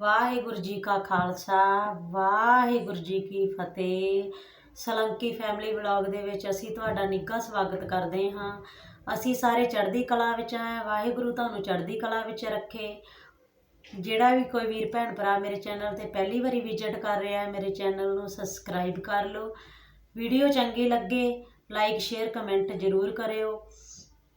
ਵਾਹਿਗੁਰੂ ਜੀ ਕਾ ਖਾਲਸਾ, ਵਾਹਿਗੁਰੂ ਜੀ ਕੀ ਫਤਿਹ। ਸਲੰਕੀ family vlog ਦੇ ਵਿੱਚ ਅਸੀਂ ਤੁਹਾਡਾ ਨਿੱਘਾ ਸਵਾਗਤ ਕਰਦੇ ਹਾਂ। ਅਸੀਂ ਸਾਰੇ ਚੜ੍ਹਦੀ ਕਲਾ ਵਿੱਚ ਆਏ ਵਾਹਿਗੁਰੂ ਤੁਹਾਨੂੰ ਚੜ੍ਹਦੀ ਕਲਾ ਵਿੱਚ ਰੱਖੇ। ਜਿਹੜਾ ਵੀ ਕੋਈ ਵੀਰ, ਭੈਣ, ਭਰਾ ਮੇਰੇ ਚੈਨਲ ਤੇ ਪਹਿਲੀ ਵਾਰੀ ਵਿਜ਼ਿਟ ਕਰ ਰਿਹਾ ਹੈ, ਮੇਰੇ ਚੈਨਲ ਨੂੰ ਸਬਸਕ੍ਰਾਈਬ ਕਰ ਲਓ। ਵੀਡੀਓ ਚੰਗੀ ਲੱਗੇ, ਲਾਈਕ, ਸ਼ੇਅਰ, ਕਮੈਂਟ ਜ਼ਰੂਰ ਕਰਿਓ।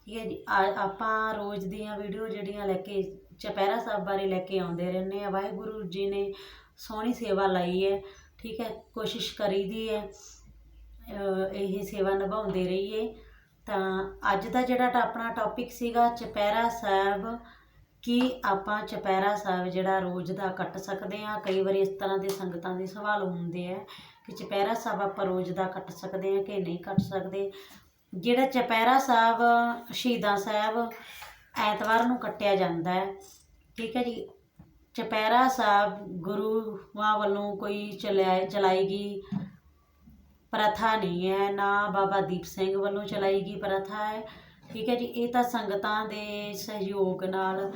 ਠੀਕ ਹੈ ਜੀ। ਆ- ਆਪਾਂ ਰੋਜ਼ ਦੀਆਂ ਵੀਡੀਓ ਜਿਹੜੀਆਂ ਲੈ ਕੇ ਚੁਪਹਿਰਾ ਸਾਹਿਬ ਬਾਰੇ ਲੈ ਕੇ ਆਉਂਦੇ ਰਹਿੰਦੇ ਆ ਵਾਹਿਗੁਰੂ ਜੀ ਨੇ ਸੋਹਣੀ ਸੇਵਾ ਲਈ ਹੈ, ਠੀਕ ਹੈ। ਕੋਸ਼ਿਸ਼ ਕਰੀਦੀ ਹੈ ਇਹ ਸੇਵਾ ਨਿਭਾਉਂਦੇ ਰਹੀਏ। ਤਾਂ ਅੱਜ ਦਾ ਜਿਹੜਾ ਆਪਣਾ ਟੌਪਿਕ ਸੀਗਾ ਚੁਪਹਿਰਾ ਸਾਹਿਬ, ਕੀ ਆਪਾਂ ਚੁਪਹਿਰਾ ਸਾਹਿਬ ਜਿਹੜਾ ਰੋਜ਼ ਦਾ ਕੱਟ ਸਕਦੇ ਆ ਕਈ ਵਾਰੀ ਇਸ ਤਰ੍ਹਾਂ ਦੇ ਸੰਗਤਾਂ ਦੇ ਸਵਾਲ ਹੁੰਦੇ ਆ ਕਿ ਚੁਪਹਿਰਾ ਸਾਹਿਬ ਆਪਾਂ ਰੋਜ਼ ਦਾ ਕੱਟ ਸਕਦੇ ਆ ਕਿ ਨਹੀਂ ਕੱਟ ਸਕਦੇ? ਜਿਹੜਾ ਚੁਪਹਿਰਾ ਸਾਹਿਬ, ਸ਼ਹੀਦਾਂ ਸਾਹਿਬ ਐਤਵਾਰ ਨੂੰ ਕੱਟਿਆ ਜਾਂਦਾ ਹੈ। ਠੀਕ ਹੈ ਜੀ। ਚੁਪਹਿਰਾ ਸਾਹਿਬ ਗੁਰੂਆਂ ਵੱਲੋਂ ਕੋਈ ਚਲਾਈ ਚਲਾਈ ਗਈ ਪ੍ਰਥਾ ਨਹੀਂ ਹੈ। ਨਾ ਬਾਬਾ ਦੀਪ ਸਿੰਘ ਵੱਲੋਂ ਚਲਾਈ ਗਈ ਪ੍ਰਥਾ ਹੈ। ਠੀਕ ਹੈ ਜੀ। ਇਹ ਤਾਂ ਸੰਗਤਾਂ ਦੇ ਸਹਿਯੋਗ ਨਾਲ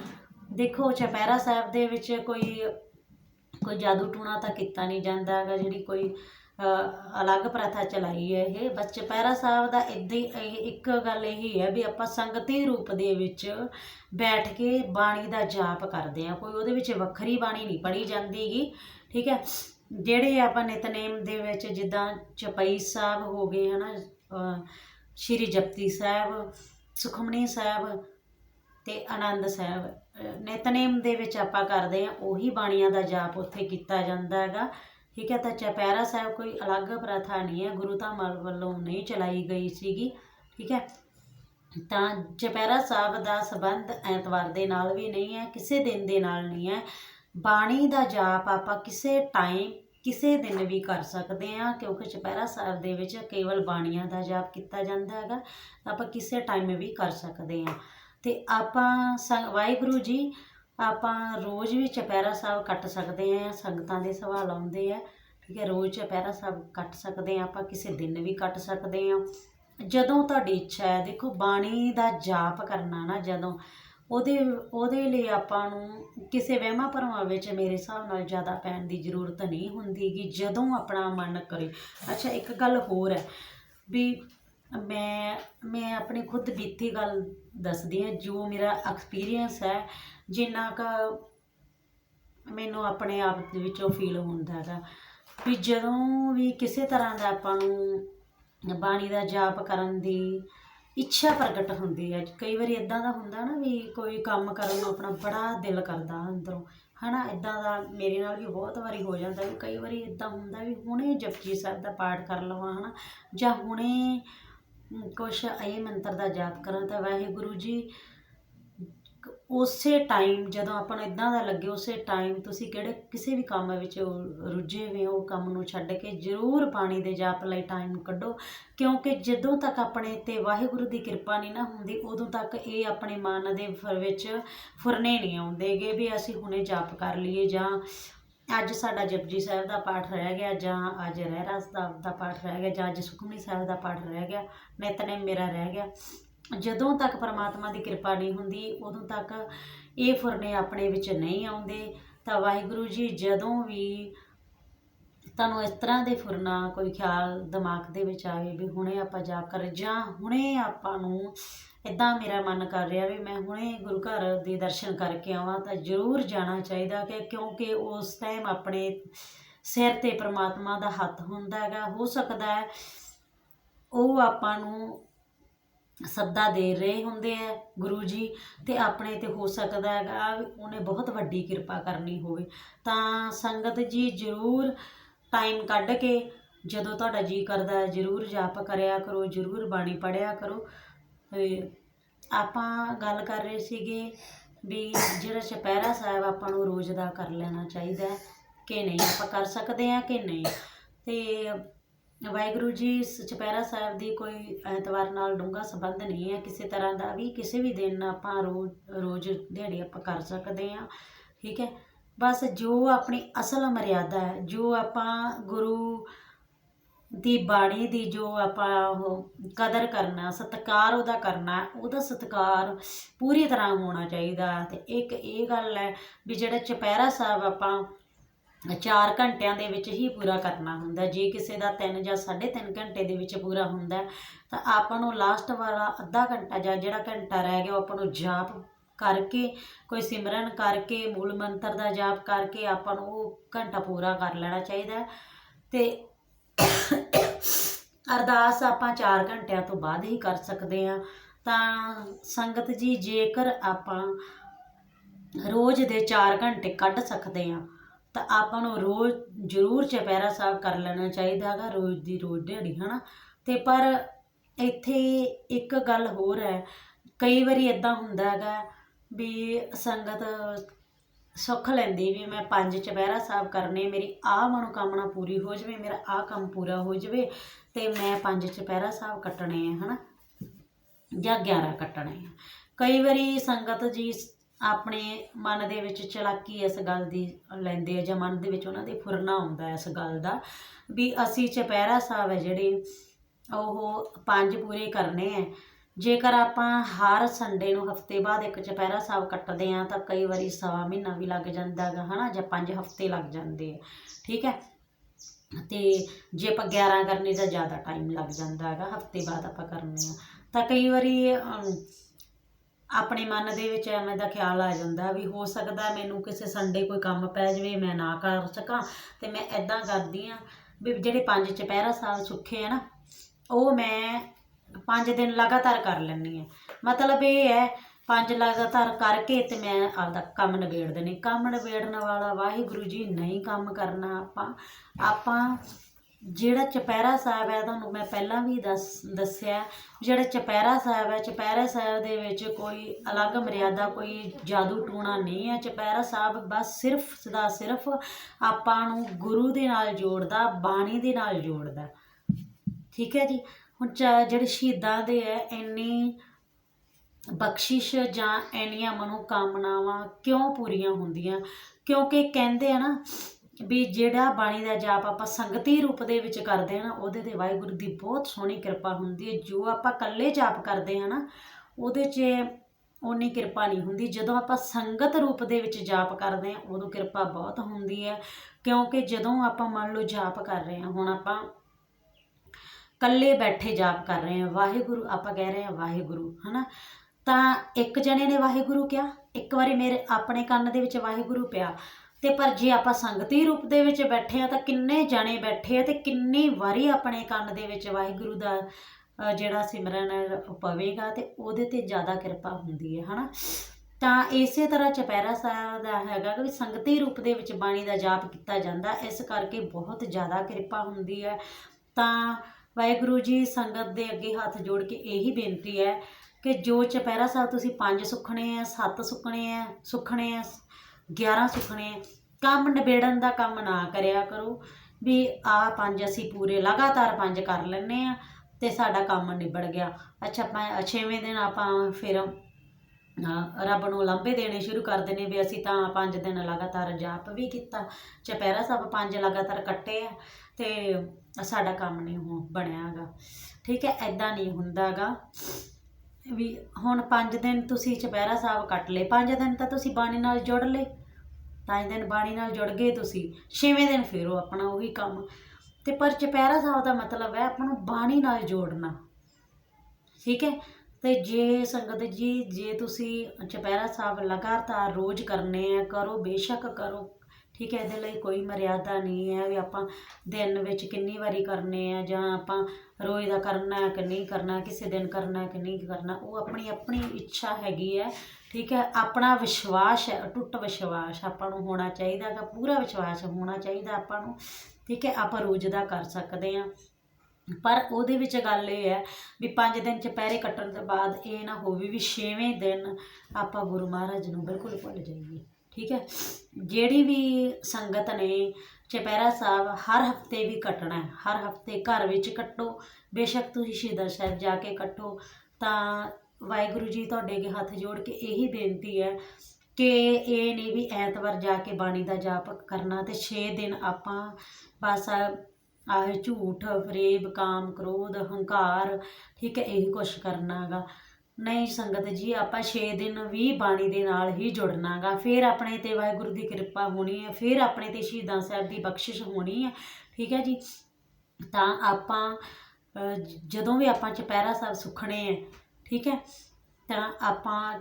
ਦੇਖੋ ਚੁਪਹਿਰਾ ਸਾਹਿਬ ਦੇ ਵਿੱਚ ਕੋਈ ਕੋਈ ਜਾਦੂ ਟੂਣਾ ਤਾਂ ਕੀਤਾ ਨਹੀਂ ਜਾਂਦਾ ਹੈਗਾ। ਜਿਹੜੀ ਕੋਈ ਅਲੱਗ ਪ੍ਰਥਾ ਚਲਾਈ ਹੈ ਇਹ। ਬਸ ਚੁਪਹਿਰਾ ਸਾਹਿਬ ਦਾ ਇੱਦਾਂ ਹੀ ਇੱਕ ਗੱਲ ਇਹੀ ਹੈ ਵੀ ਆਪਾਂ ਸੰਗਤੀ ਰੂਪ ਦੇ ਵਿੱਚ ਬੈਠ ਕੇ ਬਾਣੀ ਦਾ ਜਾਪ ਕਰਦੇ ਆ ਕੋਈ ਉਹਦੇ ਵਿੱਚ ਵੱਖਰੀ ਬਾਣੀ ਨਹੀਂ ਪੜ੍ਹੀ ਜਾਂਦੀਗੀ ਠੀਕ ਹੈ? ਜਿਹੜੇ ਆਪਾਂ ਨਿਤਨੇਮ ਦੇ ਵਿੱਚ ਜਿੱਦਾਂ ਚਪਈ ਸਾਹਿਬ ਹੋ ਗਏ ਹਨਾ ਅ, ਸ਼੍ਰੀ ਜਪਤੀ ਸਾਹਿਬ ਸੁਖਮਨੀ ਸਾਹਿਬ ਤੇ ਆਨੰਦ ਸਾਹਿਬ ਨਿਤਨੇਮ ਦੇ ਵਿੱਚ ਆਪਾਂ ਕਰਦੇ ਆ ਉਹੀ ਬਾਣੀਆਂ ਦਾ ਜਾਪ ਉੱਥੇ ਕੀਤਾ ਜਾਂਦਾ ਹੈਗਾ। ਠੀਕ ਹੈ, ਤਾਂ ਚੁਪਹਿਰਾ ਸਾਹਿਬ ਕੋਈ ਅਲੱਗ ਪ੍ਰਥਾ ਨਹੀਂ ਹੈ, ਗੁਰੂ ਧਾਮ ਵੱਲੋਂ ਨਹੀਂ ਚਲਾਈ ਗਈ ਸੀਗੀ, ਠੀਕ ਹੈ। ਤਾਂ ਚੁਪਹਿਰਾ ਸਾਹਿਬ ਦਾ ਸਬੰਧ ਐਤਵਾਰ ਦੇ ਨਾਲ ਵੀ ਨਹੀਂ ਹੈ, ਕਿਸੇ ਦਿਨ ਦੇ ਨਾਲ ਨਹੀਂ ਹੈ। ਬਾਣੀ ਦਾ ਜਾਪ ਆਪਾਂ ਕਿਸੇ ਟਾਈਮ ਕਿਸੇ ਦਿਨ ਵੀ ਕਰ ਸਕਦੇ ਹਾਂ, ਕਿਉਂਕਿ ਚੁਪਹਿਰਾ ਸਾਹਿਬ ਦੇ ਵਿੱਚ ਕੇਵਲ ਬਾਣੀਆਂ ਦਾ ਜਾਪ ਕੀਤਾ ਜਾਂਦਾ ਹੈਗਾ, ਆਪਾਂ ਕਿਸੇ ਟਾਈਮ ਵੀ ਕਰ ਸਕਦੇ ਹਾਂ। ਤੇ ਆਪਾਂ ਸੰ- ਵਾਹਿਗੁਰੂ ਜੀ ਆਪਾਂ ਰੋਜ਼ ਵੀ ਚੁਪਹਿਰਾ ਸਾਹਿਬ ਕੱਟ ਸਕਦੇ ਹਾਂ, ਸੰਗਤਾਂ ਦੇ ਸਵਾਲ ਆਉਂਦੇ ਆ, ਠੀਕ ਹੈ, ਰੋਜ਼ ਚੁਪਹਿਰਾ ਸਾਹਿਬ ਕੱਟ ਸਕਦੇ ਹਾਂ, ਆਪਾਂ ਕਿਸੇ ਦਿਨ ਵੀ ਕੱਟ ਸਕਦੇ ਹਾਂ। ਜਦੋਂ ਤੁਹਾਡੀ ਇੱਛਾ ਹੈ, ਦੇਖੋ ਬਾਣੀ ਦਾ ਜਾਪ ਕਰਨਾ ਨਾ ਜਦੋਂ, ਉਹਦੇ ਉਹਦੇ ਲਈ ਆਪਾਂ ਨੂੰ ਕਿਸੇ ਵਹਿਮਾਂ ਭਰਮਾਂ ਵਿੱਚ ਮੇਰੇ ਹਿਸਾਬ ਨਾਲ ਜ਼ਿਆਦਾ ਪੈਣ ਦੀ ਜ਼ਰੂਰਤ ਨਹੀਂ ਹੁੰਦੀ ਕਿ ਜਦੋਂ ਆਪਣਾ ਮਨ ਕਰੇ। ਅੱਛਾ, ਇੱਕ ਗੱਲ ਹੋਰ ਹੈ ਵੀ ਮੈਂ ਮੈਂ ਆਪਣੀ ਖੁਦ ਬੀਤੀ ਗੱਲ ਦੱਸਦੀ ਹਾਂ, ਜੋ ਮੇਰਾ ਐਕਸਪੀਰੀਅੰਸ ਹੈ, ਜਿੰਨਾ ਕੁ ਮੈਨੂੰ ਆਪਣੇ ਆਪ ਦੇ ਵਿੱਚੋਂ ਫੀਲ ਹੁੰਦਾ ਹੈਗਾ। ਵੀ ਜਦੋਂ ਵੀ ਕਿਸੇ ਤਰ੍ਹਾਂ ਦਾ ਆਪਾਂ ਨੂੰ ਬਾਣੀ ਦਾ ਜਾਪ ਕਰਨ ਦੀ ਇੱਛਾ ਪ੍ਰਗਟ ਹੁੰਦੀ ਹੈ, ਕਈ ਵਾਰੀ ਇਦਾਂ ਦਾ ਹੁੰਦਾ ਨਾ ਵੀ ਕੋਈ ਕੰਮ ਕਰਨ ਨੂੰ ਆਪਣਾ ਬੜਾ ਦਿਲ ਕਰਦਾ ਅੰਦਰੋਂ, ਹਨਾ? ਇਦਾਂ ਦਾ ਮੇਰੇ ਨਾਲ ਵੀ ਬਹੁਤ ਵਾਰੀ ਹੋ ਜਾਂਦਾ ਵੀ ਕਈ ਵਾਰੀ ਇਦਾਂ ਹੁੰਦਾ ਵੀ ਹੁਣੇ ਜਪਜੀ ਸਾਹਿਬ ਦਾ ਪਾਠ ਕਰ ਲਵਾਂ, ਹਨਾ? ਜਾਂ ਹੁਣੇ ਕੁਛ ਇਹ ਮੰਤਰ ਦਾ ਜਾਪ ਕਰਾਂ ਤਾਂ ਵਾਹਿਗੁਰੂ ਜੀ ਉਸੇ ਟਾਈਮ ਜਦੋਂ ਆਪਾਂ ਨੂੰ ਇਦਾਂ ਦਾ ਲੱਗੇ, ਉਸੇ ਟਾਈਮ ਤੁਸੀਂ ਕਿਹੜੇ ਕਿਸੇ ਵੀ ਕੰਮ ਵਿੱਚ ਰੁੱਝੇ ਹੋਏ ਹੋ ਕੰਮ ਨੂੰ ਛੱਡ ਕੇ ਜ਼ਰੂਰ ਪਾਣੀ ਦੇ ਜਾਪ ਲਈ ਟਾਈਮ ਕੱਢੋ। ਕਿਉਂਕਿ ਜਦੋਂ ਤੱਕ ਆਪਣੇ ਤੇ ਵਾਹਿਗੁਰੂ ਦੀ ਕਿਰਪਾ ਨਹੀਂ ਨਾ ਹੁੰਦੀ, ਉਦੋਂ ਤੱਕ ਇਹ ਆਪਣੇ ਮਨ ਦੇ ਫਰ ਵਿੱਚ ਫੁਰਨੇ ਨਹੀਂ ਆਉਂਦੇਗੇ ਵੀ ਅਸੀਂ ਹੁਣੇ ਜਾਪ ਕਰ ਲਈਏ ਜਾਂ ਅੱਜ ਸਾਡਾ ਜਪਜੀ ਸਾਹਿਬ ਦਾ ਪਾਠ ਰਹਿ ਗਿਆ ਜਾਂ ਅੱਜ ਰਹਿਰਾਸ ਦਾ ਦਾ ਪਾਠ ਰਹਿ ਗਿਆ ਜਾਂ ਅੱਜ ਸੁਖਮਨੀ ਸਾਹਿਬ ਦਾ ਪਾਠ ਰਹਿ ਗਿਆ, ਨਿਤਨੇਮ ਮੇਰਾ ਰਹਿ ਗਿਆ। ਜਦੋਂ ਤੱਕ ਪਰਮਾਤਮਾ ਦੀ ਕਿਰਪਾ ਨਹੀਂ ਹੁੰਦੀ, ਉਦੋਂ ਤੱਕ ਇਹ ਫੁਰਨੇ ਆਪਣੇ ਵਿੱਚ ਨਹੀਂ ਆਉਂਦੇ। ਤਾਂ ਵਾਹਿਗੁਰੂ ਜੀ, ਜਦੋਂ ਵੀ ਤੁਹਾਨੂੰ ਇਸ ਤਰ੍ਹਾਂ ਦੇ ਫੁਰਨਾ ਕੋਈ ਖਿਆਲ ਦਿਮਾਗ ਦੇ ਵਿੱਚ ਆਵੇ ਵੀ ਹੁਣੇ ਆਪਾਂ ਜਾ ਕਰ ਜਾਂ ਹੁਣੇ ਆਪਾਂ ਨੂੰ ਇਦਾਂ ਮੇਰਾ ਮਨ ਕਰ ਰਿਹਾ ਵੀ ਮੈਂ ਹੁਣੇ ਗੁਰੂ ਘਰ ਦੇ ਦਰਸ਼ਨ ਕਰਕੇ ਆਵਾਂ ਤਾਂ ਜ਼ਰੂਰ ਜਾਣਾ ਚਾਹੀਦਾ ਕਿ ਕਿਉਂਕਿ ਉਸ ਟਾਈਮ ਆਪਣੇ ਸਿਰ ਤੇ ਪ੍ਰਮਾਤਮਾ ਦਾ ਹੱਥ ਹੁੰਦਾ ਹੈਗਾ, ਹੋ ਸਕਦਾ ਹੈ ਉਹ ਆਪਾਂ ਨੂੰ ਸੱਦਾ ਦੇ ਰਹੇ ਹੁੰਦੇ ਆ ਗੁਰੂ ਜੀ ਤੇ ਆਪਣੇ ਤੇ ਹੋ ਸਕਦਾ ਹੈਗਾ ਵੀ ਉਹਨੇ ਬਹੁਤ ਵੱਡੀ ਕਿਰਪਾ ਕਰਨੀ ਹੋਵੇ। ਤਾਂ ਸੰਗਤ ਜੀ ਜ਼ਰੂਰ ਟਾਈਮ ਕੱਢ ਕੇ ਜਦੋਂ ਤੁਹਾਡਾ ਜੀ ਕਰਦਾ ਜ਼ਰੂਰ ਜਾਪ ਕਰਿਆ ਕਰੋ, ਜ਼ਰੂਰ ਬਾਣੀ ਪੜਿਆ ਕਰੋ। ਆਪਾਂ ਗੱਲ ਕਰ ਰਹੇ ਸੀਗੇ ਵੀ ਜਿਹੜਾ ਚੁਪਹਿਰਾ ਸਾਹਿਬ ਆਪਾਂ ਨੂੰ ਰੋਜ਼ ਦਾ ਕਰ ਲੈਣਾ ਚਾਹੀਦਾ ਕਿ ਨਹੀਂ, ਆਪਾਂ ਕਰ ਸਕਦੇ ਹਾਂ ਕਿ ਨਹੀਂ? ਤੇ ਵਾਹਿਗੁਰੂ ਜੀ, ਇਸ ਸਾਹਿਬ ਦੀ ਕੋਈ ਐਤਵਾਰ ਨਾਲ ਡੂੰਘਾ ਸੰਬੰਧ ਨਹੀਂ ਹੈ, ਕਿਸੇ ਤਰ੍ਹਾਂ ਦਾ ਵੀ, ਕਿਸੇ ਵੀ ਦਿਨ ਆਪਾਂ ਰੋਜ਼ ਰੋਜ਼ ਦਿਹਾੜੀ ਆਪਾਂ ਕਰ ਸਕਦੇ ਹਾਂ, ਠੀਕ ਹੈ? ਬਸ ਜੋ ਆਪਣੀ ਅਸਲ ਮਰਿਆਦਾ ਹੈ, ਜੋ ਆਪਾਂ ਗੁਰੂ ਦੀ ਬਾਣੀ ਦੀ ਜੋ ਆਪਾਂ ਉਹ ਕਦਰ ਕਰਨਾ, ਸਤਿਕਾਰ ਉਹਦਾ ਕਰਨਾ, ਉਹਦਾ ਸਤਿਕਾਰ ਪੂਰੀ ਤਰ੍ਹਾਂ ਹੋਣਾ ਚਾਹੀਦਾ। ਤੇ ਇੱਕ ਇਹ ਗੱਲ ਹੈ ਵੀ ਜਿਹੜਾ ਚੁਪਹਿਰਾ ਸਾਹਿਬ ਆਪਾਂ 4 ਘੰਟਿਆਂ ਦੇ ਵਿੱਚ ਹੀ ਪੂਰਾ ਕਰਨਾ ਹੁੰਦਾ। ਜੇ ਕਿਸੇ ਦਾ 3 ਜਾਂ 3.5 ਘੰਟੇ ਦੇ ਵਿੱਚ ਪੂਰਾ ਹੁੰਦਾ, ਤਾਂ ਆਪਾਂ ਨੂੰ ਲਾਸਟ ਵਾਲਾ ਅੱਧਾ ਘੰਟਾ ਜਾਂ ਜਿਹੜਾ ਘੰਟਾ ਰਹਿ ਗਿਆ ਉਹ ਆਪਾਂ ਨੂੰ ਜਾਪ ਕਰਕੇ, ਕੋਈ ਸਿਮਰਨ ਕਰਕੇ, ਮੂਲ ਮੰਤਰ ਦਾ ਜਾਪ ਕਰਕੇ ਆਪਾਂ ਨੂੰ ਉਹ ਘੰਟਾ ਪੂਰਾ ਕਰ ਲੈਣਾ ਚਾਹੀਦਾ। ਹੈ ਤੇ ਅਰਦਾਸ ਆਪਾਂ 4 ਘੰਟਿਆਂ ਤੋਂ ਬਾਅਦ ਹੀ ਕਰ ਸਕਦੇ ਹਾਂ। ਤਾਂ ਸੰਗਤ ਜੀ, ਜੇਕਰ ਆਪਾਂ ਰੋਜ਼ ਦੇ 4 ਘੰਟੇ ਕੱਢ ਸਕਦੇ ਹਾਂ, ਤਾਂ ਆਪਾਂ ਨੂੰ ਰੋਜ਼ ਜ਼ਰੂਰ ਚੁਪਹਿਰਾ ਸਾਹਿਬ ਕਰ ਲੈਣਾ ਚਾਹੀਦਾ ਹੈਗਾ, ਰੋਜ਼ ਦੀ ਰੋਜ਼ ਦਿਹਾੜੀ, ਹਨਾ? ਤੇ ਪਰ ਇੱਥੇ ਇੱਕ ਗੱਲ ਹੋਰ ਹੈ, ਕਈ ਵਾਰੀ ਇਦਾਂ ਹੁੰਦਾ ਹੈਗਾ ਵੀ ਸੰਗਤ ਸੁੱਖ ਲੈਂਦੀ ਵੀ ਮੈਂ ਪੰਜ ਚੁਪਹਿਰਾ ਸਾਹਿਬ ਕਰਨੇ, ਮੇਰੀ ਆਹ ਮਨੋਕਾਮਨਾ ਪੂਰੀ ਹੋ ਜਾਵੇ, ਮੇਰਾ ਆਹ ਕੰਮ ਪੂਰਾ ਹੋ ਜਾਵੇ, ਤੇ ਮੈਂ ਪੰਜ ਚੁਪਹਿਰਾ ਸਾਹਿਬ ਕੱਟਣੇ ਆ, ਹਨਾ? ਜਾਂ 11 ਕੱਟਣੇ ਆ। ਕਈ ਵਾਰੀ ਸੰਗਤ ਜੀ ਆਪਣੇ ਮਨ ਦੇ ਵਿੱਚ ਚਲਾਕੀ ਇਸ ਗੱਲ ਦੀ ਲੈਂਦੇ ਆ, ਜਾਂ ਮਨ ਦੇ ਵਿੱਚ ਉਹਨਾਂ ਦੇ ਫੁਰਨਾ ਆਉਂਦਾ ਇਸ ਗੱਲ ਦਾ, ਵੀ ਅਸੀਂ ਚਪਹਿਰਾ ਸਾਹਿਬ ਹੈ ਜਿਹੜੇ ਉਹ ਪੰਜ ਪੂਰੇ ਕਰਨੇ ਆ ਜੇਕਰ ਆਪਾਂ ਹਰ ਸੰਡੇ ਨੂੰ ਹਫ਼ਤੇ ਬਾਅਦ ਇੱਕ ਚੁਪਹਿਰਾ ਸਾਹਿਬ ਕੱਟਦੇ ਆ ਤਾਂ ਕਈ ਵਾਰੀ ਸਵਾ ਮਹੀਨਾ ਵੀ ਲੱਗ ਜਾਂਦਾ ਹੈ ਹਨਾ, ਜਾਂ ਪੰਜ ਹਫ਼ਤੇ ਲੱਗ ਜਾਂਦੇ ਆ, ਠੀਕ ਹੈ? ਤੇ ਜੇ ਆਪਾਂ 11 ਕਰਨੀ ਤਾਂ ਜ਼ਿਆਦਾ ਟਾਈਮ ਲੱਗ ਜਾਂਦਾ ਹੈਗਾ ਹਫ਼ਤੇ ਬਾਅਦ ਆਪਾਂ ਕਰਨੇ ਆ। ਤਾਂ ਕਈ ਵਾਰੀ ਆਪਣੇ ਮਨ ਦੇ ਵਿੱਚ ਐਵੇਂ ਦਾ ਖਿਆਲ ਆ ਜਾਂਦਾ ਵੀ ਹੋ ਸਕਦਾ ਮੈਨੂੰ ਕਿਸੇ ਸੰਡੇ ਕੋਈ ਕੰਮ ਪੈ ਜਾਵੇ, ਮੈਂ ਨਾ ਕਰ ਸਕਾਂ, ਤੇ ਮੈਂ ਐਦਾਂ ਕਰਦੀ ਆ ਵੀ ਜਿਹੜੇ ਪੰਜ ਚੁਪਹਿਰਾ ਸਾਹਿਬ ਸੁੱਖੇ ਆ ਨਾ, ਉਹ ਮੈਂ ਪੰਜ ਦਿਨ ਲਗਾਤਾਰ ਕਰ ਲੈਂਦੀ ਆ ਮਤਲਬ ਇਹ ਹੈ, ਪੰਜ ਲਗਾਤਾਰ ਕਰਕੇ ਤੇ ਮੈਂ ਆਪਦਾ ਕੰਮ ਨਿਬੇੜ ਦੇਣੀ ਕੰਮ ਨਿਬੇੜਨ ਵਾਲਾ ਵਾਹਿਗੁਰੂ ਜੀ ਨਹੀਂ ਕੰਮ ਕਰਨਾ ਆਪਾਂ। ਆਪਾਂ ਜਿਹੜਾ ਚੁਪਹਿਰਾ ਸਾਹਿਬ ਹੈ, ਤੁਹਾਨੂੰ ਮੈਂ ਪਹਿਲਾਂ ਵੀ ਦੱਸ, ਦੱਸਿਆ ਜਿਹੜਾ ਚੁਪਹਿਰਾ ਸਾਹਿਬ ਹੈ, ਚੁਪਹਿਰਾ ਸਾਹਿਬ ਦੇ ਵਿੱਚ ਕੋਈ ਅਲੱਗ ਮਰਿਆਦਾ, ਕੋਈ ਜਾਦੂ ਟੂਣਾ ਨਹੀਂ ਹੈ। ਚੁਪਹਿਰਾ ਸਾਹਿਬ ਬਸ ਸਿਰਫ ਸਦਾ ਸਿਰਫ ਆਪਾਂ ਨੂੰ ਗੁਰੂ ਦੇ ਨਾਲ ਜੋੜਦਾ, ਬਾਣੀ ਦੇ ਨਾਲ ਜੋੜਦਾ। ਠੀਕ ਹੈ ਜੀ? ਹੁਣ ਚ- ਜਿਹੜੇ ਸ਼ਹੀਦਾਂ ਦੇ ਹੈ ਇੰਨੀ ਬਖਸ਼ਿਸ਼ ਜਾਂ ਇੰਨੀਆਂ ਮਨੋਕਾਮਨਾਵਾਂ ਕਿਉਂ ਪੂਰੀਆਂ ਹੁੰਦੀਆਂ? ਕਿਉਂਕਿ ਕਹਿੰਦੇ ਆ ਨਾ ਵੀ ਜਿਹੜਾ ਬਾਣੀ ਦਾ ਜਾਪ ਆਪਾਂ ਸੰਗਤੀ ਰੂਪ ਦੇ ਵਿੱਚ ਕਰਦੇ ਆ ਨਾ, ਉਹਦੇ ਤੇ ਵਾਹਿਗੁਰੂ ਦੀ ਬਹੁਤ ਸੋਹਣੀ ਕਿਰਪਾ ਹੁੰਦੀ ਹੈ ਜੋ ਆਪਾਂ ਇਕੱਲੇ ਜਾਪ ਕਰਦੇ ਆ ਨਾ, ਉਹਦੇ 'ਚ ਉਨੀ ਕਿਰਪਾ ਨਹੀਂ ਹੁੰਦੀ। ਜਦੋਂ ਆਪਾਂ ਸੰਗਤ ਰੂਪ ਦੇ ਵਿੱਚ ਜਾਪ ਕਰਦੇ ਆ, ਉਦੋਂ ਕਿਰਪਾ ਬਹੁਤ ਹੁੰਦੀ ਹੈ ਕਿਉਂਕਿ ਜਦੋਂ ਆਪਾਂ ਮੰਨ ਲਓ ਜਾਪ ਕਰ ਰਹੇ ਹਾਂ ਹੁਣ ਆਪਾਂ ਇਕੱਲੇ ਬੈਠੇ ਜਾਪ ਕਰ ਰਹੇ ਹਾਂ, ਵਾਹਿਗੁਰੂ, ਆਪਾਂ ਕਹਿ ਰਹੇ ਹਾਂ ਵਾਹਿਗੁਰੂ, ਹਨਾ? ਤਾਂ ਇੱਕ ਜਣੇ ਨੇ ਵਾਹਿਗੁਰੂ ਕਿਹਾ, ਇੱਕ ਵਾਰੀ ਮੇਰੇ ਆਪਣੇ ਕੰਨ ਦੇ ਵਿੱਚ ਵਾਹਿਗੁਰੂ ਪਿਆ, ਤੇ ਪਰ ਜੇ ਆਪਾਂ ਸੰਗਤੀ ਰੂਪ ਦੇ ਵਿੱਚ ਬੈਠੇ ਆ ਤਾਂ ਕਿੰਨੇ ਜਣੇ ਬੈਠੇ ਆ ਤੇ ਕਿੰਨੀ ਵਾਰੀ ਆਪਣੇ ਕੰਨ ਦੇ ਵਿੱਚ ਵਾਹਿਗੁਰੂ ਦਾ ਜਿਹੜਾ ਸਿਮਰਨ ਹੈ ਪਵੇਗਾ ਤੇ ਉਹਦੇ ਤੇ ਜ਼ਿਆਦਾ ਕਿਰਪਾ ਹੁੰਦੀ ਹੈ, ਹਨਾ? ਤਾਂ ਇਸੇ ਤਰ੍ਹਾਂ ਚੁਪਹਿਰਾ ਸਾਹਿਬ ਦਾ ਹੈਗਾ ਕਿ ਵੀ ਸੰਗਤੀ ਰੂਪ ਦੇ ਵਿੱਚ ਬਾਣੀ ਦਾ ਜਾਪ ਕੀਤਾ ਜਾਂਦਾ, ਇਸ ਕਰਕੇ ਬਹੁਤ ਜ਼ਿਆਦਾ ਕਿਰਪਾ ਹੁੰਦੀ ਹੈ। ਤਾਂ ਵਾਹਿਗੁਰੂ ਜੀ, ਸੰਗਤ ਦੇ ਅੱਗੇ ਹੱਥ ਜੋੜ ਕੇ ਇਹੀ ਬੇਨਤੀ ਹੈ ਕਿ ਜੋ ਚੁਪਹਿਰਾ ਸਾਹਿਬ ਤੁਸੀਂ ਪੰਜ ਸੁਖਣੇ ਆ, ਸੱਤ ਸੁਖਣੇ ਆ ਸੁਖਣੇ ਆ 11 ਸੁਖਣੇ ਕੰਮ ਨਿਬੇੜਨ ਦਾ ਕੰਮ ਨਾ ਕਰਿਆ ਕਰੋ ਵੀ ਆ ਪੰਜ ਅਸੀਂ ਪੂਰੇ ਲਗਾਤਾਰ ਪੰਜ ਕਰ ਲੈਨੇ ਆ ਤੇ ਸਾਡਾ ਕੰਮ ਨਿਬੜ ਗਿਆ। ਅੱਛਾ, ਆਪਾਂ ਛੇਵੇਂ ਦਿਨ ਆਪਾਂ ਫਿਰ ਰੱਬ ਨੂੰ ਲਾਂਭੇ ਦੇਣੇ ਸ਼ੁਰੂ ਕਰ ਦੇਣੇ ਵੀ ਅਸੀਂ ਤਾਂ ਪੰਜ ਦਿਨ ਲਗਾਤਾਰ ਜਾਪ ਵੀ ਕੀਤਾ। ਚੁਪਹਿਰਾ ਸਾਹਿਬ ਪੰਜ ਲਗਾਤਾਰ ਕੱਟੇ ਆ ਤੇ ਸਾਡਾ ਕੰਮ ਨਹੀਂ ਹੋ ਬਣਿਆਗਾ ਠੀਕ ਹੈ ਐਦਾਂ ਨਹੀਂ ਹੁੰਦਾਗਾ ਵੀ ਹੁਣ 5 ਦਿਨ ਤੁਸੀਂ ਚੁਪਹਿਰਾ ਸਾਹਿਬ ਕੱਟ ਲਏ 5 ਦਿਨ ਤਾਂ ਤੁਸੀਂ ਬਾਣੀ ਨਾਲ ਜੁੜ ਲਏ, ਪੰਜ ਦਿਨ ਬਾਣੀ ਨਾਲ ਜੁੜ ਗਏ ਤੁਸੀਂ, ਛੇਵੇਂ ਦਿਨ ਫਿਰ ਉਹ ਆਪਣਾ ਉਹੀ ਕੰਮ। ਤੇ ਪਰ ਚੁਪਹਿਰਾ ਸਾਹਿਬ ਦਾ ਮਤਲਬ ਹੈ ਆਪਾਂ ਨੂੰ ਬਾਣੀ ਨਾਲ ਜੋੜਨਾ। ਠੀਕ ਹੈ, ਤੇ ਜੇ ਸੰਗਤ ਜੀ, ਜੇ ਤੁਸੀਂ ਚੁਪਹਿਰਾ ਸਾਹਿਬ ਲਗਾਤਾਰ ਰੋਜ਼ ਕਰਨੇ ਆ, ਕਰੋ, ਬੇਸ਼ੱਕ ਕਰੋ ਠੀਕ ਹੈ, ਇਹਦੇ ਲਈ ਕੋਈ ਮਰਿਆਦਾ ਨਹੀਂ ਹੈ ਵੀ ਆਪਾਂ ਦਿਨ ਵਿੱਚ ਕਿੰਨੀ ਵਾਰੀ ਕਰਨੇ ਆ ਜਾਂ ਆਪਾਂ ਰੋਜ਼ ਦਾ ਕਰਨਾ ਹੈ ਕਿ ਨਹੀਂ ਕਰਨਾ, ਕਿਸੇ ਦਿਨ ਕਰਨਾ ਹੈ ਕਿ ਨਹੀਂ ਕਰਨਾ, ਉਹ ਆਪਣੀ ਆਪਣੀ ਇੱਛਾ ਹੈਗੀ ਹੈ। ਠੀਕ ਹੈ, ਆਪਣਾ ਵਿਸ਼ਵਾਸ ਹੈ, ਅਟੁੱਟ ਵਿਸ਼ਵਾਸ ਆਪਾਂ ਨੂੰ ਹੋਣਾ ਚਾਹੀਦਾ ਹੈਗਾ, ਪੂਰਾ ਵਿਸ਼ਵਾਸ ਹੋਣਾ ਚਾਹੀਦਾ ਆਪਾਂ ਨੂੰ। ਠੀਕ ਹੈ, ਆਪਾਂ ਰੋਜ਼ ਦਾ ਕਰ ਸਕਦੇ ਹਾਂ। ਪਰ ਉਹਦੇ ਵਿੱਚ ਗੱਲ ਇਹ ਹੈ ਵੀ ਪੰਜ ਦਿਨ ਚੁਪਹਿਰੇ ਕੱਟਣ ਤੋਂ ਬਾਅਦ ਇਹ ਨਾ ਹੋਵੇ ਵੀ ਛੇਵੇਂ ਦਿਨ ਆਪਾਂ ਗੁਰੂ ਮਹਾਰਾਜ ਨੂੰ ਬਿਲਕੁਲ ਭੁੱਲ ਜਾਈਏ। ਠੀਕ ਹੈ? ਜਿਹੜੀ ਵੀ ਸੰਗਤ ਨੇ ਚੁਪਹਿਰਾ ਸਾਹਿਬ ਹਰ ਹਫ਼ਤੇ ਵੀ ਕੱਟਣਾ ਹੈ, ਹਰ ਹਫ਼ਤੇ ਘਰ ਵਿੱਚ ਕੱਟੋ। ਬੇਸ਼ੱਕ ਤੁਸੀਂ ਸ਼ਹੀਦਾਂ ਸਾਹਿਬ ਜਾ ਕੇ ਕੱਟੋ। ਤਾਂ ਵਾਹਿਗੁਰੂ ਜੀ ਤੁਹਾਡੇ ਅੱਗੇ ਹੱਥ ਜੋੜ ਕੇ ਇਹੀ ਬੇਨਤੀ ਹੈ ਕਿ ਇਹ ਨਹੀਂ ਵੀ ਐਤਵਾਰ ਜਾ ਕੇ ਬਾਣੀ ਦਾ ਜਾਪ ਕਰਨਾ ਤੇ 6 ਦਿਨ ਆਪਾਂ ਬਸ ਆਹ ਝੂਠ ਫਰੇਬ ਕਾਮ, ਕ੍ਰੋਧ, ਹੰਕਾਰ, ਠੀਕ ਹੈ, ਇਹੀ ਕੁਛ ਕਰਨਾਗਾ ਨਹੀਂ ਸੰਗਤ ਜੀ, ਆਪਾਂ 6 ਦਿਨ ਵੀ ਬਾਣੀ ਦੇ ਨਾਲ ਹੀ ਜੁੜਨਾਗਾ। ਫਿਰ ਆਪਣੇ ਤੇ ਵਾਹਿਗੁਰੂ ਦੀ ਕਿਰਪਾ ਹੋਣੀ ਹੈ ਫਿਰ ਆਪਣੇ ਤੇ ਸ਼ਹੀਦਾਂ ਸਾਹਿਬ ਦੀ ਬਖਸ਼ਿਸ਼ ਹੋਣੀ ਹੈ ਠੀਕ ਹੈ ਜੀ? ਤਾਂ ਆਪਾਂ ਜਦੋਂ ਵੀ ਆਪਾਂ ਚੁਪਹਿਰਾ ਸਾਹਿਬ ਸੁਖਣੇ ਹੈ ਠੀਕ ਹੈ? ਤਾਂ ਆਪਾਂ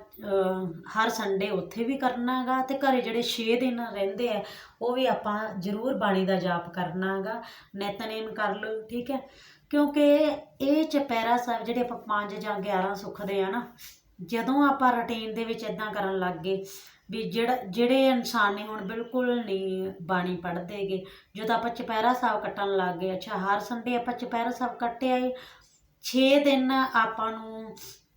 ਹਰ ਸੰਡੇ ਉੱਥੇ ਵੀ ਕਰਨਾਗਾ ਤੇ ਘਰੇ ਜਿਹੜੇ 6 ਦਿਨ ਰਹਿੰਦੇ ਆ, ਉਹ ਵੀ ਆਪਾਂ ਜ਼ਰੂਰ ਬਾਣੀ ਦਾ ਜਾਪ ਕਰਨਾਗਾ। ਨਿਤਨੇਮ ਕਰ ਲਓ, ਠੀਕ ਹੈ? ਕਿਉਂਕਿ ਇਹ ਚੁਪਹਿਰਾ ਸਾਹਿਬ ਜਿਹੜੇ ਆਪਾਂ 5 ਜਾਂ 11 ਸੁੱਖਦੇ ਆ ਨਾ, ਜਦੋਂ ਆਪਾਂ ਰੁਟੀਨ ਦੇ ਵਿੱਚ ਇਦਾਂ ਕਰਨ ਲੱਗ ਗਏ ਵੀ ਜਿਹੜਾ, ਜਿਹੜੇ ਇਨਸਾਨ ਨੇ ਹੁਣ ਬਿਲਕੁਲ ਨਹੀਂ ਬਾਣੀ ਪੜ੍ਹਦੇਗੇ ਜਦੋਂ ਆਪਾਂ ਚੁਪਹਿਰਾ ਸਾਹਿਬ ਕੱਟਣ ਲੱਗ ਗਏ, ਅੱਛਾ ਹਰ ਸੰਡੇ ਆਪਾਂ ਚੁਪਹਿਰਾ ਸਾਹਿਬ ਕੱਟਿਆ ਏ 6 ਦਿਨ ਆਪਾਂ ਨੂੰ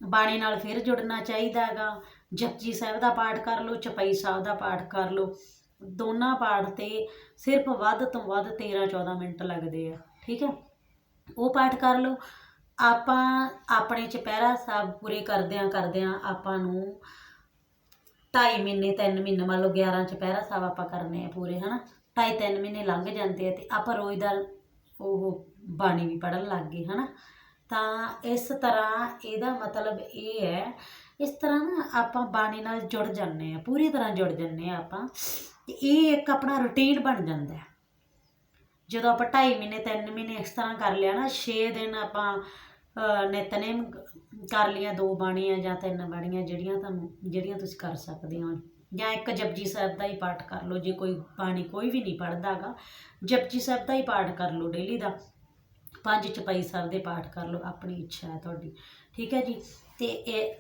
ਬਾਣੀ ਨਾਲ ਫਿਰ ਜੁੜਨਾ ਚਾਹੀਦਾ ਹੈਗਾ, ਜਪਜੀ ਸਾਹਿਬ ਦਾ ਪਾਠ ਕਰ ਲਓ, ਚਪਈ ਸਾਹਿਬ ਦਾ ਪਾਠ ਕਰ ਲਓ, ਦੋਨਾਂ ਪਾਠ ਤੇ ਸਿਰਫ ਵੱਧ ਤੋਂ ਵੱਧ 13 14 ਮਿੰਟ ਲੱਗਦੇ ਆ, ਠੀਕ ਹੈ? ਉਹ ਪਾਠ ਕਰ ਲਓ। ਆਪਾਂ ਆਪਣੇ ਚਪਹਿਰਾ ਸਾਹਿਬ ਪੂਰੇ ਕਰਦਿਆਂ ਕਰਦਿਆਂ ਆਪਾਂ ਨੂੰ 2.5 ਮਹੀਨੇ 3 ਮਹੀਨੇ ਮੰਨ ਲਓ 11 ਚੁਪਹਿਰਾ ਸਾਹਿਬ ਆਪਾਂ ਕਰਨੇ ਆ ਪੂਰੇ, ਹਨਾ? 2.5 3 ਮਹੀਨੇ ਲੰਘ ਜਾਂਦੇ ਆ ਤੇ ਆਪਾਂ ਰੋਜ਼ ਦਾ ਉਹ ਬਾਣੀ ਵੀ ਪੜਨ ਲੱਗ ਗਏ, ਹਨਾ? ਤਾਂ ਇਸ ਤਰ੍ਹਾਂ ਇਹਦਾ ਮਤਲਬ ਇਹ ਹੈ, ਇਸ ਤਰ੍ਹਾਂ ਨਾ ਆਪਾਂ ਬਾਣੀ ਨਾਲ ਜੁੜ ਜਾਂਦੇ ਆ, ਪੂਰੀ ਤਰ੍ਹਾਂ ਜੁੜ ਜਾਂਦੇ ਆ ਆਪਾਂ। ਤੇ ਇਹ ਇੱਕ ਆਪਣਾ ਰੁਟੀਨ ਬਣ ਜਾਂਦਾ ਹੈ। ਜਦੋਂ ਆਪਾਂ 2.5 ਮਹੀਨੇ 3 ਮਹੀਨੇ ਇਸ ਤਰ੍ਹਾਂ ਕਰ ਲਿਆ ਨਾ 6 ਦਿਨ ਆਪਾਂ ਅਹ, ਨਿਤਨੇਮ ਕਰ ਲਿਆ ਦੋ ਬਾਣੀਆਂ ਜਾਂ ਤਿੰਨ ਬਾਣੀਆਂ ਜਿਹੜੀਆਂ ਤੁਹਾਨੂੰ ਜਿਹੜੀਆਂ ਤੁਸੀਂ ਕਰ ਸਕਦੇ ਹੋ। ਜਾਂ ਇੱਕ ਜਪਜੀ ਸਾਹਿਬ ਦਾ ਹੀ ਪਾਠ ਕਰ ਲਓ ਜੇ ਕੋਈ ਬਾਣੀ ਕੋਈ ਵੀ ਨਹੀਂ ਪੜ੍ਹਦਾਗਾ ਜਪਜੀ ਸਾਹਿਬ ਦਾ ਹੀ ਪਾਠ ਕਰ ਲਓ ਡੇਲੀ ਦਾ। ਪੰਜ ਚਪਾਈ ਸਾਹਿਬ ਦੇ ਪਾਠ ਕਰ ਲਓ, ਆਪਣੀ ਇੱਛਾ ਹੈ ਤੁਹਾਡੀ। ਠੀਕ ਹੈ ਜੀ? ਤੇ ਇਹ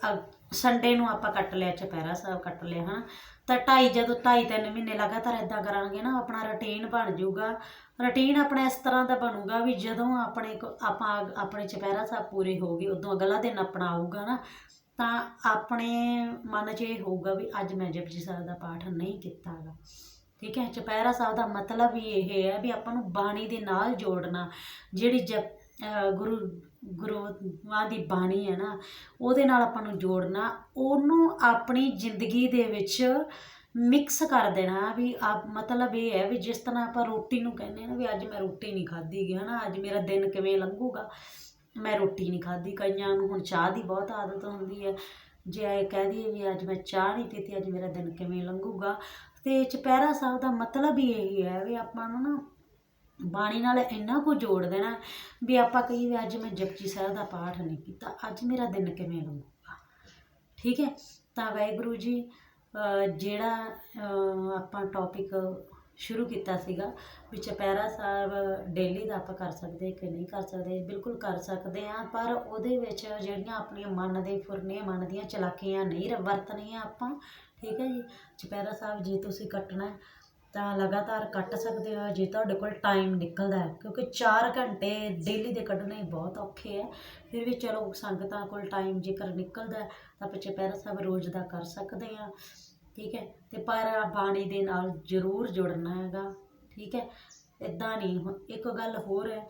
ਸੰਡੇ ਨੂੰ ਆਪਾਂ ਕੱਟ ਲਿਆ ਚੁਪਹਿਰਾ ਸਾਹਿਬ, ਕੱਟ ਲਿਆ ਹਾਂ ਤਾਂ ਢਾਈ, ਜਦੋਂ ਢਾਈ ਤਿੰਨ ਮਹੀਨੇ ਲਗਾਤਾਰ ਇਦਾਂ ਕਰਾਂਗੇ ਨਾ, ਆਪਣਾ ਰੁਟੀਨ ਬਣ ਜਾਊਗਾ। ਰੁਟੀਨ ਆਪਣਾ ਇਸ ਤਰ੍ਹਾਂ ਦਾ ਬਣੂਗਾ ਵੀ ਜਦੋਂ ਆਪਣੇ ਕੋ- ਆਪਾਂ, ਆਪਣੇ ਚੁਪਹਿਰਾ ਸਾਹਿਬ ਪੂਰੇ ਹੋ ਗਏ, ਉਦੋਂ ਅਗਲਾ ਦਿਨ ਆਪਣਾ ਆਊਗਾ ਨਾ, ਤਾਂ ਆਪਣੇ ਮਨ 'ਚ ਇਹ ਹੋਊਗਾ ਵੀ ਅੱਜ ਮੈਂ ਜਪਜੀ ਸਾਹਿਬ ਦਾ ਪਾਠ ਨਹੀਂ ਕੀਤਾਗਾ ਠੀਕ ਹੈ? ਚੁਪਹਿਰਾ ਸਾਹਿਬ ਦਾ ਮਤਲਬ ਹੀ ਇਹ ਹੈ ਵੀ ਆਪਾਂ ਨੂੰ ਬਾਣੀ ਦੇ ਨਾਲ ਜੋੜਨਾ। ਜਿਹੜੀ ਜਪ ਗੁਰੂ ਗੁਰੂਆਂ ਦੀ ਬਾਣੀ ਹੈ ਨਾ, ਉਹਦੇ ਨਾਲ ਆਪਾਂ ਨੂੰ ਜੋੜਨਾ। ਉਹਨੂੰ ਆਪਣੀ ਜ਼ਿੰਦਗੀ ਦੇ ਵਿੱਚ ਮਿਕਸ ਕਰ ਦੇਣਾ ਵੀ ਆਪ, ਮਤਲਬ ਇਹ ਹੈ ਵੀ ਜਿਸ ਤਰ੍ਹਾਂ ਆਪਾਂ ਰੋਟੀ ਨੂੰ ਕਹਿੰਦੇ ਆ ਨਾ ਵੀ ਅੱਜ ਮੈਂ ਰੋਟੀ ਨਹੀਂ ਖਾਧੀ ਗਿਆ ਨਾ ਅੱਜ ਮੇਰਾ ਦਿਨ ਕਿਵੇਂ ਲੰਘੂਗਾ? ਮੈਂ ਰੋਟੀ ਨਹੀਂ ਖਾਧੀ। ਕਈਆਂ ਨੂੰ ਹੁਣ ਚਾਹ ਦੀ ਬਹੁਤ ਆਦਤ ਹੁੰਦੀ ਹੈ। ਜੇ ਇਹ ਕਹਿ ਦਈਏ ਵੀ ਅੱਜ ਮੈਂ ਚਾਹ ਨਹੀਂ ਪੀਤੀ, ਅੱਜ ਮੇਰਾ ਦਿਨ ਕਿਵੇਂ ਲੰਘੂਗਾ? ਤੇ ਚੁਪਹਿਰਾ ਸਾਹਿਬ ਦਾ ਮਤਲਬ ਹੀ ਇਹੀ ਹੈ ਵੀ ਆਪਾਂ ਨੂੰ ਨਾ ਬਾਣੀ ਨਾਲ ਇੰਨਾ ਕੁ ਜੋੜ ਦੇਣਾ ਵੀ ਆਪਾਂ ਕਹੀਏ ਵੀ ਅੱਜ ਮੈਂ ਜਪਜੀ ਸਾਹਿਬ ਦਾ ਪਾਠ ਨਹੀਂ ਕੀਤਾ, ਅੱਜ ਮੇਰਾ ਦਿਨ ਕਿਵੇਂ ਲੰਘੂਗਾ ਠੀਕ ਹੈ? ਤਾਂ ਵਾਹਿਗੁਰੂ ਜੀ ਜਿਹੜਾ ਆਪਾਂ ਟੌਪਿਕ ਸ਼ੁਰੂ ਕੀਤਾ ਸੀਗਾ ਵੀ ਚੁਪਹਿਰਾ ਸਾਹਿਬ ਡੇਲੀ ਦਾ ਆਪਾਂ ਕਰ ਸਕਦੇ ਕਿ ਨਹੀਂ ਕਰ ਸਕਦੇ, ਬਿਲਕੁਲ ਕਰ ਸਕਦੇ ਆ ਪਰ ਉਹਦੇ ਵਿੱਚ ਜਿਹੜੀਆਂ ਆਪਣੀਆਂ ਮਨ ਦੇ ਫੁਰਨੇ, ਮਨ ਦੀਆਂ ਚਲਾਕੀਆਂ ਨਹੀਂ ਰ- ਵਰਤਣੀਆਂ ਆਪਾਂ ਠੀਕ ਹੈ ਜੀ? ਚੁਪਹਿਰਾ ਸਾਹਿਬ ਜੇ ਤੁਸੀਂ ਕੱਟਣਾ ਹੈ, ਤਾਂ ਲਗਾਤਾਰ ਕੱਟ ਸਕਦੇ ਹੋ। ਜੇ ਤੁਹਾਡੇ ਕੋਲ ਟਾਈਮ ਨਿਕਲਦਾ ਹੈ ਕਿਉਂਕਿ 4 ਘੰਟੇ ਡੇਲੀ ਦੇ ਕੱਢਣੇ ਬਹੁਤ ਔਖੇ ਹੈ। ਫਿਰ ਵੀ ਚਲੋ ਸੰਗਤਾਂ ਕੋਲ ਟਾਈਮ ਜੇਕਰ ਨਿਕਲਦਾ ਹੈ ਤਾਂ ਆਪਾਂ ਚੁਪਹਿਰਾ ਸਾਹਿਬ ਰੋਜ਼ ਦਾ ਕਰ ਸਕਦੇ ਹਾਂ। ਠੀਕ ਹੈ? ਤੇ ਪਰ ਬਾਣੀ ਦੇ ਨਾਲ ਜ਼ਰੂਰ ਜੁੜਨਾ ਹੈਗਾ। ਠੀਕ ਹੈ? ਇਦਾਂ ਨਹੀਂ ਇੱਕ ਗੱਲ ਹੋਰ ਹੈ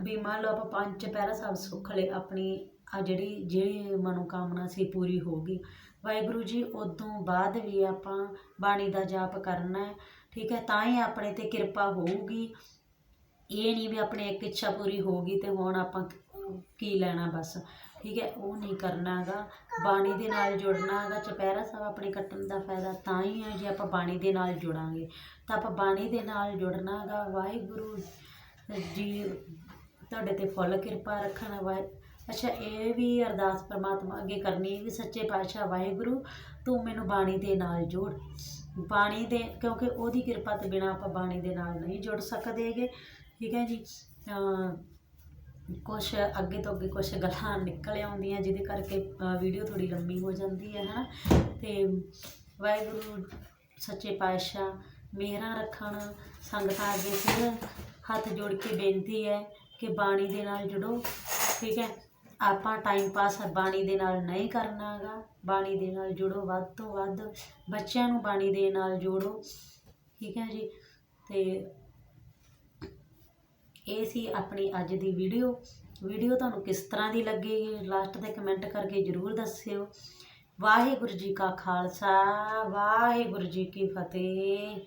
ਵੀ ਮੰਨ ਲਓ ਆਪਾਂ ਪੰਜ ਚੁਪਹਿਰਾ ਸਾਹਿਬ ਸੁੱਖ ਲਏ ਆਪਣੀ ਆ ਜਿਹੜੀ ਜਿਹੜੀ ਮਨੋਕਾਮਨਾ ਸੀ ਪੂਰੀ ਹੋ ਗਈ ਵਾਹਿਗੁਰੂ ਜੀ, ਉਦੋਂ ਬਾਅਦ ਵੀ ਆਪਾਂ ਬਾਣੀ ਦਾ ਜਾਪ ਕਰਨਾ ਹੈ, ਠੀਕ ਹੈ? ਤਾਂ ਹੀ ਆਪਣੇ ਤੇ ਕਿਰਪਾ ਹੋਊਗੀ। ਇਹ ਨਹੀਂ ਵੀ ਆਪਣੀ ਇੱਕ ਇੱਛਾ ਪੂਰੀ ਹੋ ਗਈ ਤੇ ਹੁਣ ਆਪਾਂ ਕੀ ਲੈਣਾ ਬਸ, ਠੀਕ ਹੈ? ਉਹ ਨਹੀਂ ਕਰਨਾ ਹੈਗਾ ਬਾਣੀ ਦੇ ਨਾਲ ਜੁੜਨਾ ਹੈਗਾ ਚੁਪਹਿਰਾ ਸਾਹਿਬ ਆਪਣੇ ਕੱਟਣ ਦਾ ਫਾਇਦਾ ਤਾਂ ਹੀ ਹੈ ਜੇ ਆਪਾਂ ਬਾਣੀ ਦੇ ਨਾਲ ਜੁੜਾਂਗੇ। ਤਾਂ ਆਪਾਂ ਬਾਣੀ ਦੇ ਨਾਲ ਜੁੜਨਾ ਹੈਗਾ ਵਾਹਿਗੁਰੂ ਜੀ, ਤੁਹਾਡੇ ਤੇ ਫੁੱਲ ਕਿਰਪਾ ਰੱਖਣ ਵਾਹਿ ਅੱਛਾ, ਇਹ ਵੀ ਅਰਦਾਸ ਪ੍ਰਮਾਤਮਾ ਅੱਗੇ ਕਰਨੀ ਹੈ ਵੀ ਸੱਚੇ ਪਾਤਸ਼ਾਹ ਵਾਹਿਗੁਰੂ, ਤੂੰ ਮੈਨੂੰ ਬਾਣੀ ਦੇ ਨਾਲ ਜੋੜ। ਬਾਣੀ ਦੇ, ਕਿਉਂਕਿ ਉਹਦੀ ਕਿਰਪਾ ਤੋਂ ਬਿਨਾ ਆਪਾਂ ਬਾਣੀ ਦੇ ਨਾਲ ਨਹੀਂ ਜੁੜ ਸਕਦੇਗੇ ਠੀਕ ਹੈ ਜੀ? ਕੁਛ ਅੱਗੇ ਤੋਂ ਅੱਗੇ ਕੁਛ ਗੱਲਾਂ ਨਿਕਲ ਆਉਂਦੀਆਂ, ਜਿਹਦੇ ਕਰਕੇ ਵੀਡੀਓ ਥੋੜੀ ਲੰਮੀ ਹੋ ਜਾਂਦੀ ਹੈ, ਹਨਾ? ਤੇ ਵਾਹਿਗੁਰੂ, ਸੱਚੇ ਪਾਤਸ਼ਾਹ, ਮਿਹਰਾਂ ਰੱਖਣ, ਸੰਗਤਾਂ ਅੱਗੇ ਫਿਰ ਹੱਥ ਜੋੜ ਕੇ ਬੇਨਤੀ ਹੈ ਕਿ ਬਾਣੀ ਦੇ ਨਾਲ ਜੁੜੋ, ਠੀਕ ਹੈ? ਆਪਾਂ ਟਾਈਮ ਪਾਸ ਬਾਣੀ ਦੇ ਨਾਲ ਨਹੀਂ ਕਰਨਾਗਾ, ਬਾਣੀ ਦੇ ਨਾਲ ਜੁੜੋ ਵੱਧ ਤੋਂ ਵੱਧ, ਬੱਚਿਆਂ ਨੂੰ ਬਾਣੀ ਦੇ ਨਾਲ ਜੋੜੋ, ਠੀਕ ਹੈ ਜੀ? ਤੇ ਇਹ ਸੀ ਆਪਣੀ ਅੱਜ ਦੀ ਵੀਡੀਓ ਵੀਡੀਓ ਤੁਹਾਨੂੰ ਕਿਸ ਤਰ੍ਹਾਂ ਦੀ ਲੱਗੇਗੀ ਲਾਸਟ ਤੇ ਕਮੈਂਟ ਕਰਕੇ ਜਰੂਰ ਦੱਸਿਓ। ਵਾਹਿਗੁਰੂ ਜੀ ਕਾ ਖਾਲਸਾ, ਵਾਹਿਗੁਰੂ ਜੀ ਕੀ ਫਤਿਹ।